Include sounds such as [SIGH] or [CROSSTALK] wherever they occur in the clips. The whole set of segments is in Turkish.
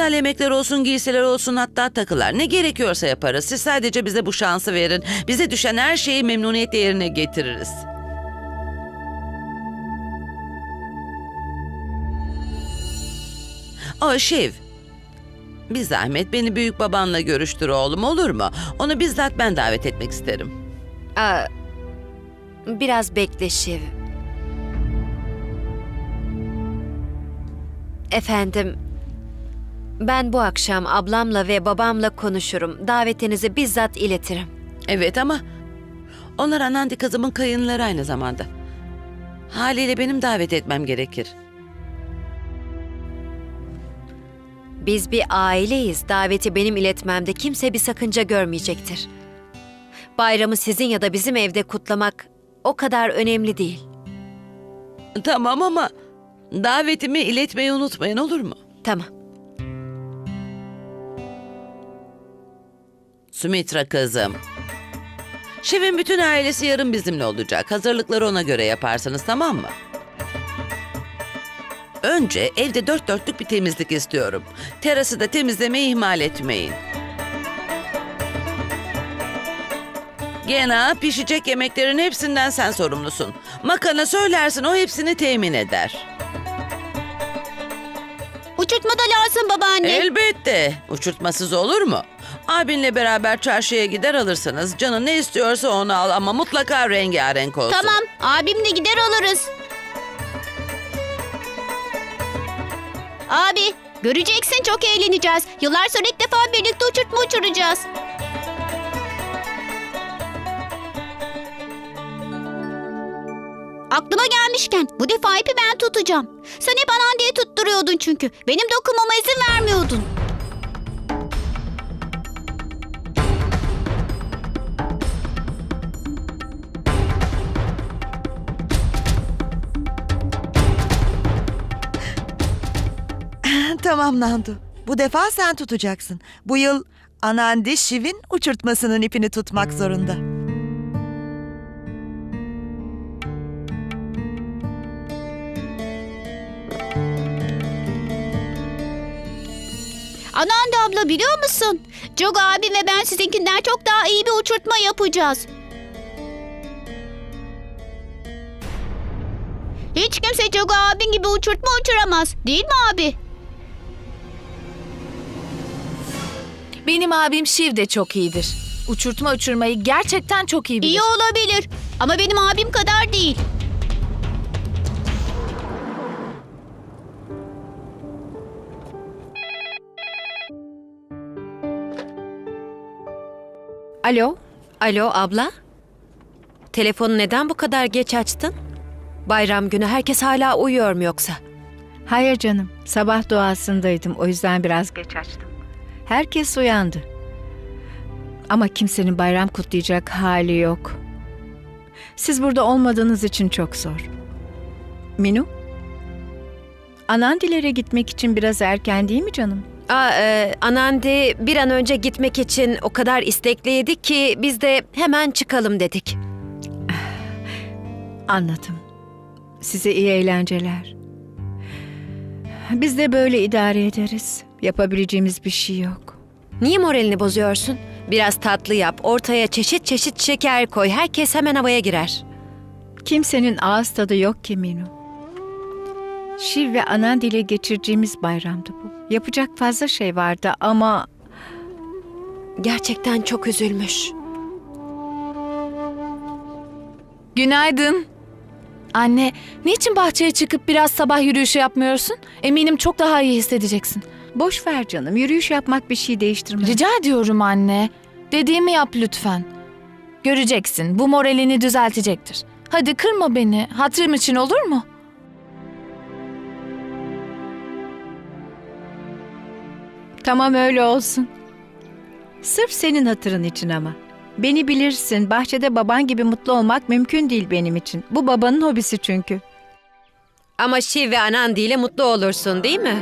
özel yemekler olsun, giysiler olsun hatta takılar. Ne gerekiyorsa yaparız. Siz sadece bize bu şansı verin. Bize düşen her şeyi memnuniyetle yerine getiririz. O Şiv. Bir zahmet beni büyük babanla görüştür oğlum olur mu? Onu bizzat ben davet etmek isterim. Aa, biraz bekle Şiv. Efendim, ben bu akşam ablamla ve babamla konuşurum. Davetinizi bizzat iletirim. Evet ama onlar Anandi kızımın kayınları aynı zamanda. Haliyle benim davet etmem gerekir. Biz bir aileyiz. Daveti benim iletmemde kimse bir sakınca görmeyecektir. Bayramı sizin ya da bizim evde kutlamak o kadar önemli değil. Tamam ama davetimi iletmeyi unutmayın olur mu? Tamam. Sumitra kızım. Şevin bütün ailesi yarın bizimle olacak. Hazırlıkları ona göre yaparsınız tamam mı? Önce evde dört dörtlük bir temizlik istiyorum. Terası da temizlemeyi ihmal etmeyin. Gena pişecek yemeklerin hepsinden sen sorumlusun. Makana söylersin o hepsini temin eder. Uçurtma da lazım babaanne. Elbette. Uçurtmasız olur mu? Abinle beraber çarşıya gider alırsınız. Canın ne istiyorsa onu al ama mutlaka rengarenk olsun. Tamam abimle gider alırız. Abi göreceksin çok eğleneceğiz. Yıllar sonra ilk defa birlikte uçurtma uçuracağız. Aklıma gelmişken bu defa ipi ben tutacağım. Sen hep anan diye tutturuyordun çünkü. Benim dokunmama izin vermiyordun. Tamam Nandu. Bu defa sen tutacaksın. Bu yıl Anandi Şiv'in uçurtmasının ipini tutmak zorunda. Ananda abla biliyor musun? Jog abim ve ben sizinkinden çok daha iyi bir uçurtma yapacağız. Hiç kimse Jog abin gibi uçurtma uçuramaz. Değil mi abi? Benim abim Şiv de çok iyidir. Uçurtma uçurmayı gerçekten çok iyi bilir. İyi olabilir. Ama benim abim kadar değil. Alo? Alo abla? Telefonu neden bu kadar geç açtın? Bayram günü herkes hala uyuyor mu yoksa? Hayır canım, sabah duasındaydım o yüzden biraz geç açtım. Herkes uyandı. Ama kimsenin bayram kutlayacak hali yok. Siz burada olmadığınız için çok zor. Minu? Anandilere gitmek için biraz erken değil mi canım? Aa, e, Anandi bir an önce gitmek için o kadar istekliydi ki biz de hemen çıkalım dedik. [SIGHS] Anladım. Size iyi eğlenceler. Biz de böyle idare ederiz. Yapabileceğimiz bir şey yok. Niye moralini bozuyorsun? Biraz tatlı yap, ortaya çeşit çeşit şeker koy. Herkes hemen havaya girer. Kimsenin ağız tadı yok ki Minu. Şiv ve Anand ile geçireceğimiz bayramdı bu. Yapacak fazla şey vardı ama Gerçekten çok üzülmüş. Günaydın. Anne, niçin bahçeye çıkıp biraz sabah yürüyüşü yapmıyorsun? Eminim çok daha iyi hissedeceksin. Boş ver canım. Yürüyüş yapmak bir şey değiştirmez. Rica ediyorum anne. Dediğimi yap lütfen. Göreceksin, bu moralini düzeltecektir. Hadi kırma beni, hatırım için olur mu? Tamam öyle olsun. Sırf senin hatırın için ama. Beni bilirsin. Bahçede baban gibi mutlu olmak mümkün değil benim için. Bu babanın hobisi çünkü. Ama Şiv ve Anandi ile mutlu olursun değil mi?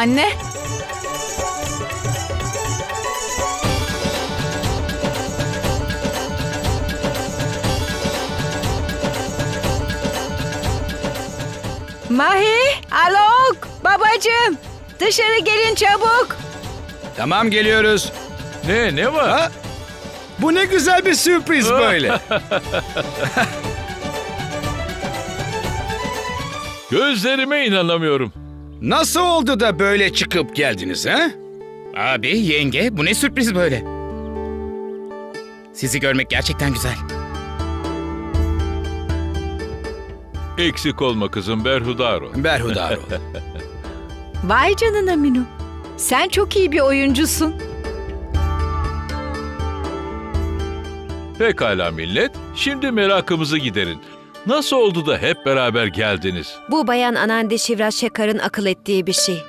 Anne. Mahi, Alok, babacığım. Dışarı gelin çabuk. Tamam geliyoruz. Ne ne var? Ha? Bu ne güzel bir sürpriz böyle. [LAUGHS] [LAUGHS] Gözlerime inanamıyorum. Nasıl oldu da böyle çıkıp geldiniz ha? Abi, yenge bu ne sürpriz böyle? Sizi görmek gerçekten güzel. Eksik olma kızım Berhudar ol. Berhudar ol. [LAUGHS] Vay canına Minu. Sen çok iyi bir oyuncusun. Pekala millet. Şimdi merakımızı giderin. Nasıl oldu da hep beraber geldiniz? Bu bayan Anandi Şivraş Şekar'ın akıl ettiği bir şey.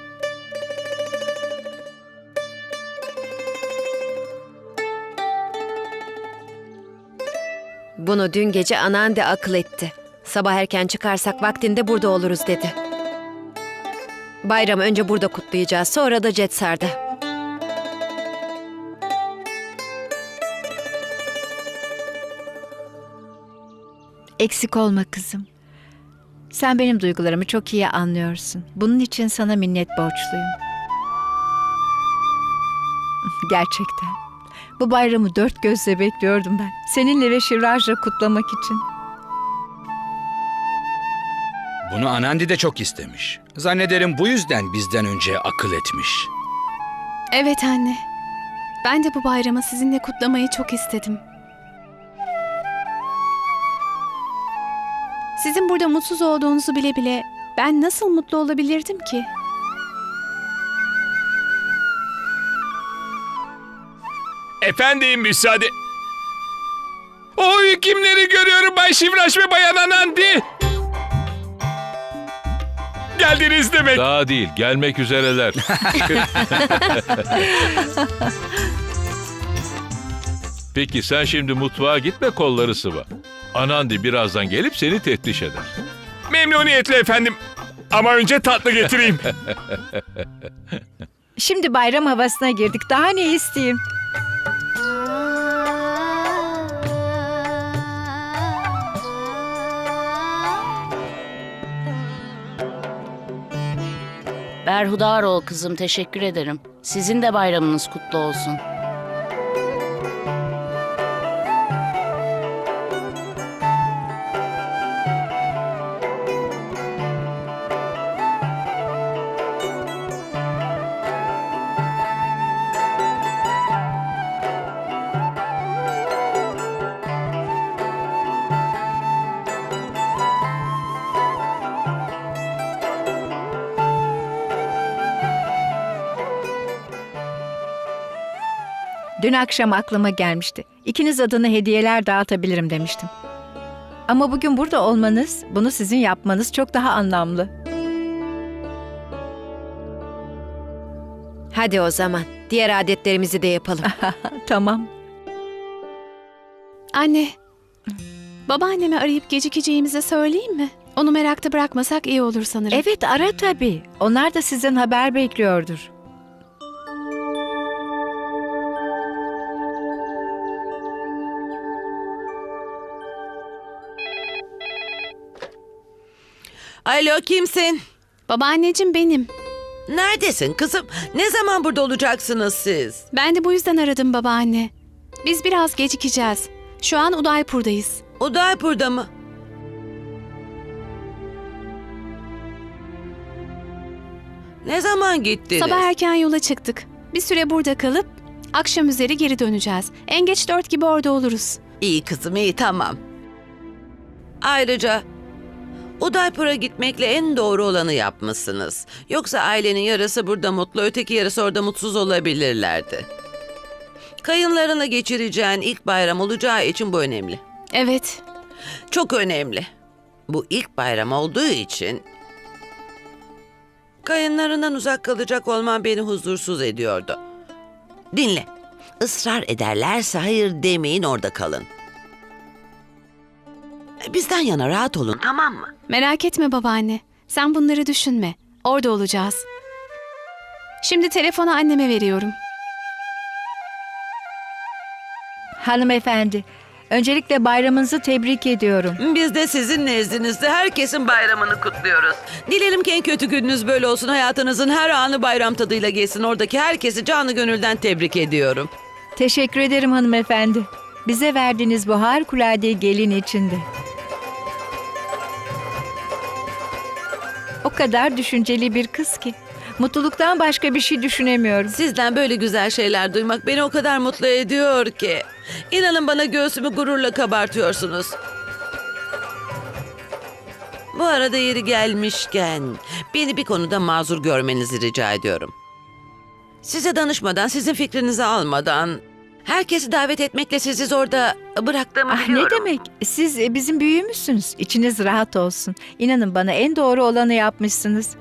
Bunu dün gece Anandi akıl etti. Sabah erken çıkarsak vaktinde burada oluruz dedi. Bayramı önce burada kutlayacağız, sonra da Cetsar'da. Eksik olma kızım. Sen benim duygularımı çok iyi anlıyorsun. Bunun için sana minnet borçluyum. [LAUGHS] Gerçekten. Bu bayramı dört gözle bekliyordum ben. Seninle ve Şiraj'la kutlamak için. Bunu Anandi de çok istemiş. Zannederim bu yüzden bizden önce akıl etmiş. Evet anne. Ben de bu bayramı sizinle kutlamayı çok istedim. Sizin burada mutsuz olduğunuzu bile bile ben nasıl mutlu olabilirdim ki? Efendim müsaade. Oy kimleri görüyorum Bay Şivraş ve Bayan Anandi. Geldiniz demek. Daha değil, gelmek üzereler. [LAUGHS] Peki sen şimdi mutfağa gitme kolları sıva. Anandi birazdan gelip seni teftiş eder. Memnuniyetle efendim. Ama önce tatlı getireyim. [LAUGHS] Şimdi bayram havasına girdik. Daha ne isteyeyim? Berhudar ol kızım teşekkür ederim. Sizin de bayramınız kutlu olsun. Dün akşam aklıma gelmişti. İkiniz adına hediyeler dağıtabilirim demiştim. Ama bugün burada olmanız, bunu sizin yapmanız çok daha anlamlı. Hadi o zaman, diğer adetlerimizi de yapalım. [LAUGHS] tamam. Anne. Babaanneme arayıp gecikeceğimizi söyleyeyim mi? Onu merakta bırakmasak iyi olur sanırım. Evet ara tabii. Onlar da sizden haber bekliyordur. Alo kimsin? Babaanneciğim benim. Neredesin kızım? Ne zaman burada olacaksınız siz? Ben de bu yüzden aradım babaanne. Biz biraz gecikeceğiz. Şu an Udaipur'dayız. Udaipur'da mı? Ne zaman gittiniz? Sabah erken yola çıktık. Bir süre burada kalıp akşam üzeri geri döneceğiz. En geç dört gibi orada oluruz. İyi kızım iyi tamam. Ayrıca Udaipur'a gitmekle en doğru olanı yapmışsınız. Yoksa ailenin yarısı burada mutlu, öteki yarısı orada mutsuz olabilirlerdi. Kayınlarına geçireceğin ilk bayram olacağı için bu önemli. Evet. Çok önemli. Bu ilk bayram olduğu için kayınlarından uzak kalacak olman beni huzursuz ediyordu. Dinle. Israr ederlerse hayır demeyin orada kalın. Bizden yana rahat olun tamam mı? Merak etme babaanne. Sen bunları düşünme. Orada olacağız. Şimdi telefonu anneme veriyorum. Hanımefendi, öncelikle bayramınızı tebrik ediyorum. Biz de sizin nezdinizde herkesin bayramını kutluyoruz. Dilerim ki en kötü gününüz böyle olsun. Hayatınızın her anı bayram tadıyla geçsin. Oradaki herkesi canı gönülden tebrik ediyorum. Teşekkür ederim hanımefendi. Bize verdiğiniz bu harikulade gelin içinde. O kadar düşünceli bir kız ki. Mutluluktan başka bir şey düşünemiyorum. Sizden böyle güzel şeyler duymak beni o kadar mutlu ediyor ki. İnanın bana göğsümü gururla kabartıyorsunuz. Bu arada yeri gelmişken beni bir konuda mazur görmenizi rica ediyorum. Size danışmadan, sizin fikrinizi almadan herkesi davet etmekle sizi zorda bıraktığımı Ah ne demek? Siz e, bizim büyüğümüzsünüz. İçiniz rahat olsun. İnanın bana en doğru olanı yapmışsınız.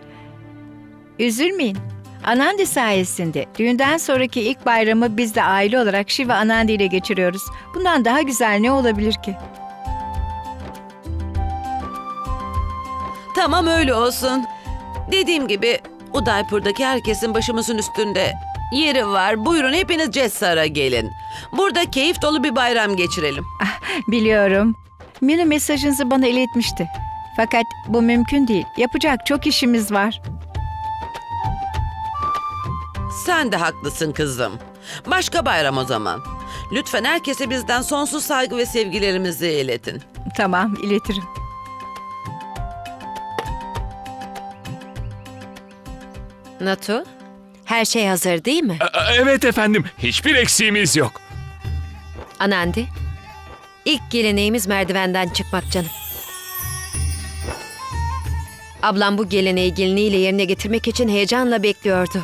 Üzülmeyin. Anandi sayesinde düğünden sonraki ilk bayramı biz de aile olarak Shiva Anandi ile geçiriyoruz. Bundan daha güzel ne olabilir ki? Tamam öyle olsun. Dediğim gibi Udaipur'daki herkesin başımızın üstünde yeri var. Buyurun hepiniz Cessar'a gelin. Burada keyif dolu bir bayram geçirelim. Biliyorum. Minu mesajınızı bana iletmişti. Fakat bu mümkün değil. Yapacak çok işimiz var. Sen de haklısın kızım. Başka bayram o zaman. Lütfen herkese bizden sonsuz saygı ve sevgilerimizi iletin. Tamam, iletirim. Natu, her şey hazır değil mi? A- Evet efendim. Hiçbir eksiğimiz yok. Anandi, ilk geleneğimiz merdivenden çıkmak canım. Ablam bu geleneği geliniyle yerine getirmek için heyecanla bekliyordu.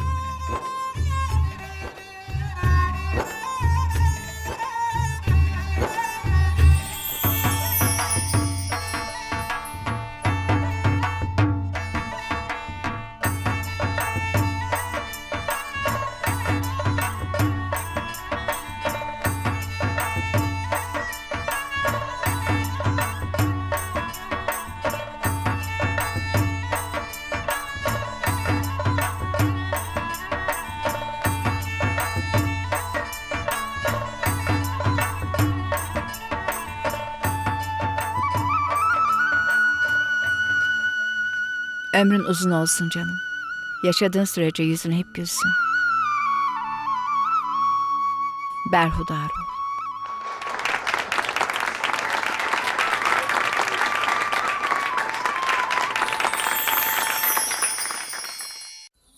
Ömrün uzun olsun canım. Yaşadığın sürece yüzün hep gülsün. Berhudar ol.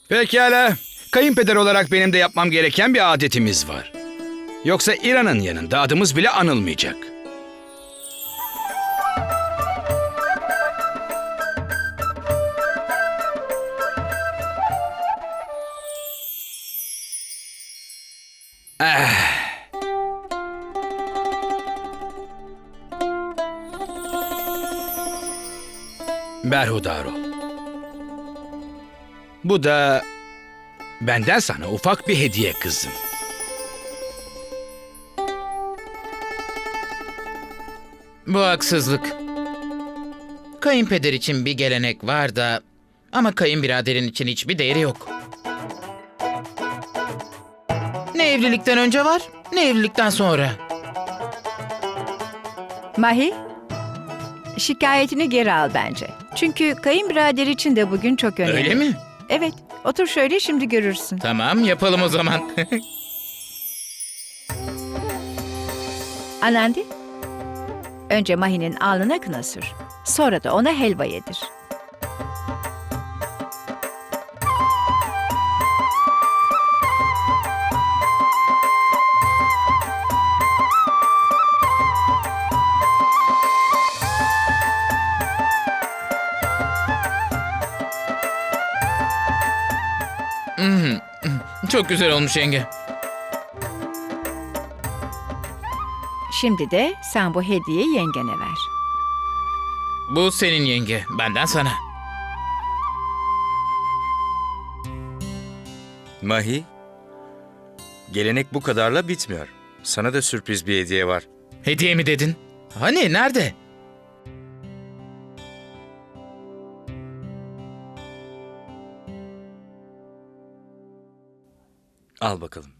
Pekala. Kayınpeder olarak benim de yapmam gereken bir adetimiz var. Yoksa İran'ın yanında adımız bile anılmayacak. Berhudar. Bu da benden sana ufak bir hediye kızım. Bu haksızlık. Kayınpeder için bir gelenek var da ama kayınbiraderin için hiçbir değeri yok. Ne evlilikten önce var, ne evlilikten sonra. Mahi, şikayetini geri al bence. Çünkü kayınbirader için de bugün çok önemli. Öyle mi? Evet, otur şöyle şimdi görürsün. Tamam, yapalım o zaman. [LAUGHS] Anandi, önce Mahi'nin alnına kına sür. Sonra da ona helva yedir. Çok güzel olmuş yenge. Şimdi de sen bu hediyeyi yengene ver. Bu senin yenge, benden sana. Mahi, gelenek bu kadarla bitmiyor. Sana da sürpriz bir hediye var. Hediye mi dedin? Hani, nerede? Al bakalım.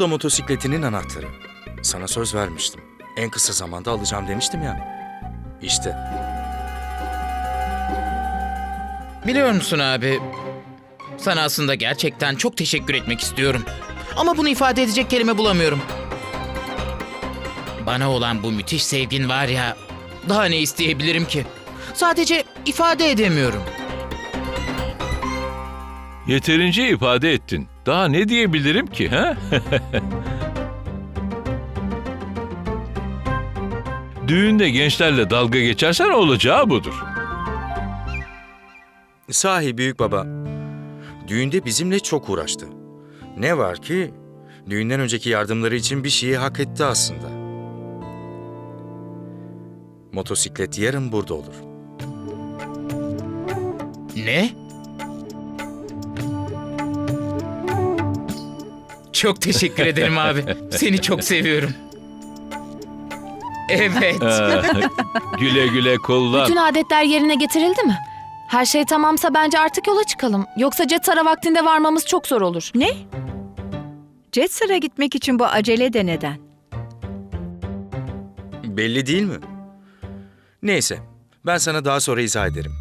Da motosikletinin anahtarı. Sana söz vermiştim. En kısa zamanda alacağım demiştim ya. İşte. Biliyor musun abi? Sana aslında gerçekten çok teşekkür etmek istiyorum. Ama bunu ifade edecek kelime bulamıyorum. Bana olan bu müthiş sevgin var ya, daha ne isteyebilirim ki? Sadece ifade edemiyorum. Yeterince ifade ettin. Daha ne diyebilirim ki ha? [LAUGHS] Düğünde gençlerle dalga geçersen olacağı budur. Sahi büyük baba. Düğünde bizimle çok uğraştı. Ne var ki düğünden önceki yardımları için bir şeyi hak etti aslında. Motosiklet yarın burada olur. Ne? Çok teşekkür ederim abi. Seni çok seviyorum. Evet. Ee, güle güle kullan. Bütün adetler yerine getirildi mi? Her şey tamamsa bence artık yola çıkalım. Yoksa Cetara vaktinde varmamız çok zor olur. Ne? Jetsar'a gitmek için bu acele de neden? Belli değil mi? Neyse, ben sana daha sonra izah ederim.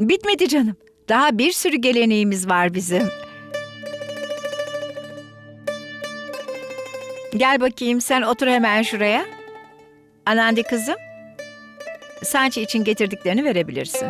Bitmedi canım. Daha bir sürü geleneğimiz var bizim. Gel bakayım sen otur hemen şuraya. Anandi kızım. Sanchi için getirdiklerini verebilirsin.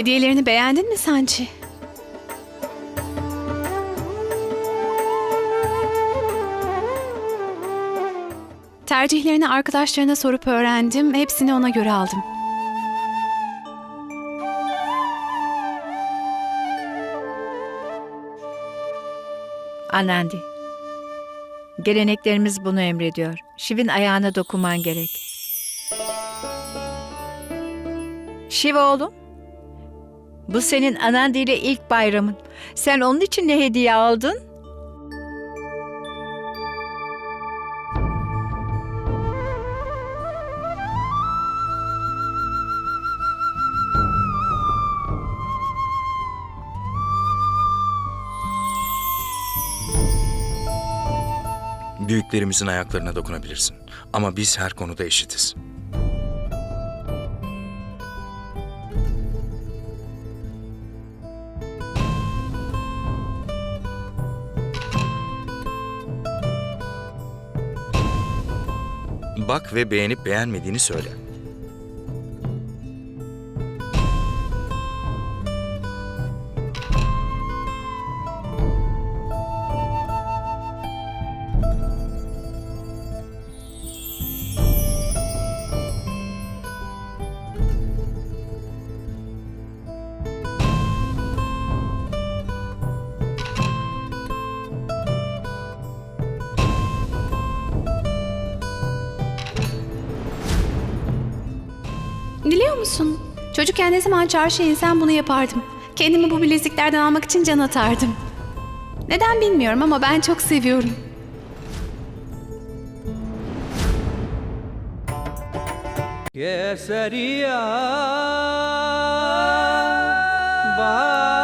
Hediyelerini beğendin mi Sanchi? Tercihlerini arkadaşlarına sorup öğrendim. Hepsini ona göre aldım. Anandi. Geleneklerimiz bunu emrediyor. Şiv'in ayağına dokunman gerek. Şiv oğlum. Bu senin Anandi ile ilk bayramın. Sen onun için ne hediye aldın? Büyüklerimizin ayaklarına dokunabilirsin. Ama biz her konuda eşitiz. Bak ve beğenip beğenmediğini söyle. biliyorsun. Çocukken ne zaman çarşıya insen bunu yapardım. Kendimi bu bileziklerden almak için can atardım. Neden bilmiyorum ama ben çok seviyorum. Keseriya Bağ